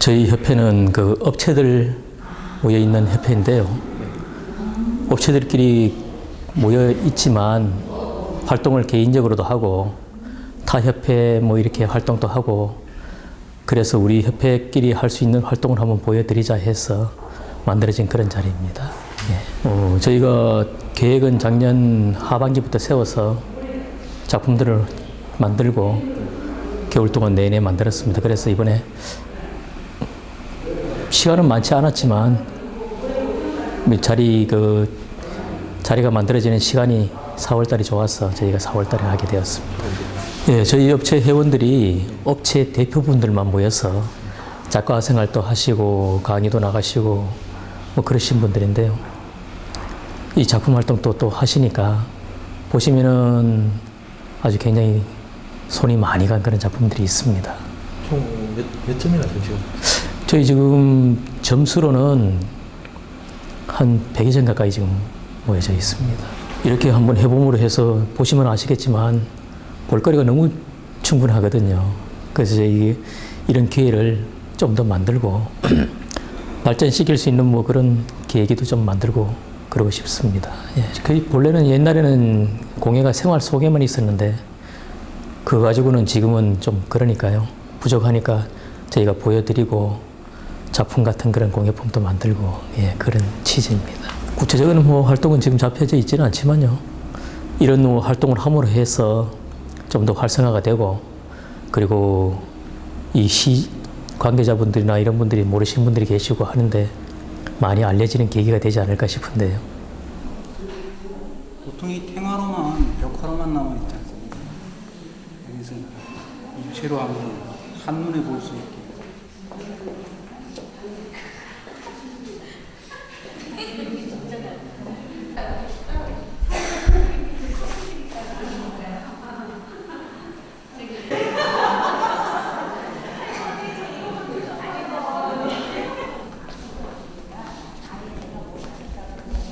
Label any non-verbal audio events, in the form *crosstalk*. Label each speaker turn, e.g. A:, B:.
A: 저희 협회는 그 업체들 모여 있는 협회인데요. 업체들끼리 모여 있지만 활동을 개인적으로도 하고 타 협회 뭐 이렇게 활동도 하고 그래서 우리 협회끼리 할 수 있는 활동을 한번 보여드리자 해서 만들어진 그런 자리입니다. 예. 어, 저희가 계획은 작년 하반기부터 세워서 작품들을 만들고 겨울 동안 내내 만들었습니다. 그래서 이번에 시간은 많지 않았지만 뭐 자리 그 자리가 만들어지는 시간이 4월달이 좋아서 저희가 4월달에 하게 되었습니다. 예, 저희 업체 회원들이 업체 대표분들만 모여서 작가 생활도 하시고 강의도 나가시고 뭐 그러신 분들인데요. 이 작품 활동도 또 하시니까 보시면은 아주 굉장히 손이 많이 간 그런 작품들이 있습니다.
B: 총 몇, 몇 점이나 되죠?
A: 저희 지금 점수로는 한 100여 점 가까이 지금 모여져 있습니다. 이렇게 한번 해봄으로 해서 보시면 아시겠지만 볼거리가 너무 충분하거든요. 그래서 저희 이런 기회를 좀 더 만들고 *clears throat* 발전시킬 수 있는 뭐 그런 계기도 좀 만들고 그러고 싶습니다. 예. 그 본래는 옛날에는 공예가 생활 속에만 있었는데 그거 가지고는 지금은 좀 그러니까요. 부족하니까 저희가 보여드리고 작품 같은 그런 공예품도 만들고 예, 그런 취지입니다. 구체적인 뭐 활동은 지금 잡혀져 있지는 않지만요. 이런 뭐 활동을 함으로 해서 좀 더 활성화가 되고 그리고 이 시 관계자분들이나 이런 분들이 모르시는 분들이 계시고 하는데 많이 알려지는 계기가 되지 않을까 싶은데요.
C: 보통 이 탱화로만 벽화로만 남아 있지 않습니까? 여기서 입체로 한번 한눈에 볼 수 있게